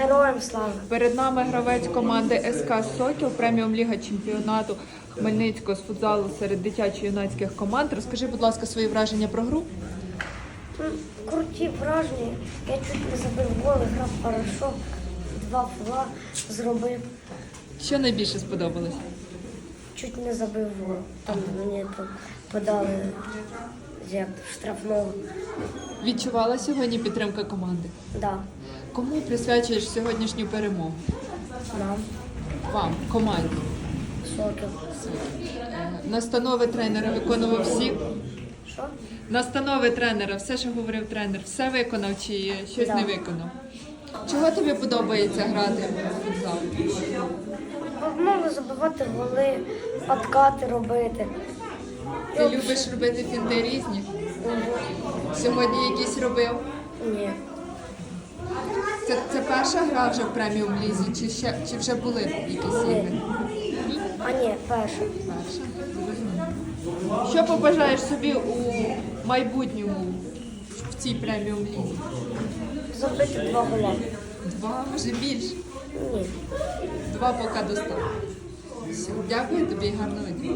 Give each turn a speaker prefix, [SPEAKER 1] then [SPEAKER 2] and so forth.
[SPEAKER 1] Героям слава!
[SPEAKER 2] Перед нами гравець команди СК Сокіл, преміум ліга чемпіонату Хмельницького з футзалу серед дитячо-юнацьких команд. Розкажи, будь ласка, свої враження про гру.
[SPEAKER 1] Круті враження. Я чуть не забив гол, грав хорошо. Два фола зробив.
[SPEAKER 2] Що найбільше сподобалось?
[SPEAKER 1] Чуть не забив гол. Там мені подали як штрафного.
[SPEAKER 2] Відчувала сьогодні підтримка команди.
[SPEAKER 1] Да,
[SPEAKER 2] Кому присвячуєш сьогоднішню перемогу?
[SPEAKER 1] нам,
[SPEAKER 2] Вам, команді.
[SPEAKER 1] сокіл.
[SPEAKER 2] Е, Настанови тренера виконував всі.
[SPEAKER 1] Що?
[SPEAKER 2] Настанови тренера, все, що говорив тренер, все виконав чи щось
[SPEAKER 1] Да.
[SPEAKER 2] не виконав. Чого тобі подобається грати в футзал?
[SPEAKER 1] Можна забивати голи, откати робити.
[SPEAKER 2] Ти любиш робити фінти різні? Сьогодні якісь робив?
[SPEAKER 1] Ні.
[SPEAKER 2] Це, це перша гра вже в преміум лізі, чи ще чи вже були якісь ігри?
[SPEAKER 1] А ні, перше.
[SPEAKER 2] Перша. Що побажаєш собі у майбутньому в цій преміум лізі?
[SPEAKER 1] Забити два гола.
[SPEAKER 2] Два, може більше.
[SPEAKER 1] Ні.
[SPEAKER 2] Два поки достатньо. Дякую тобі і гарного дня.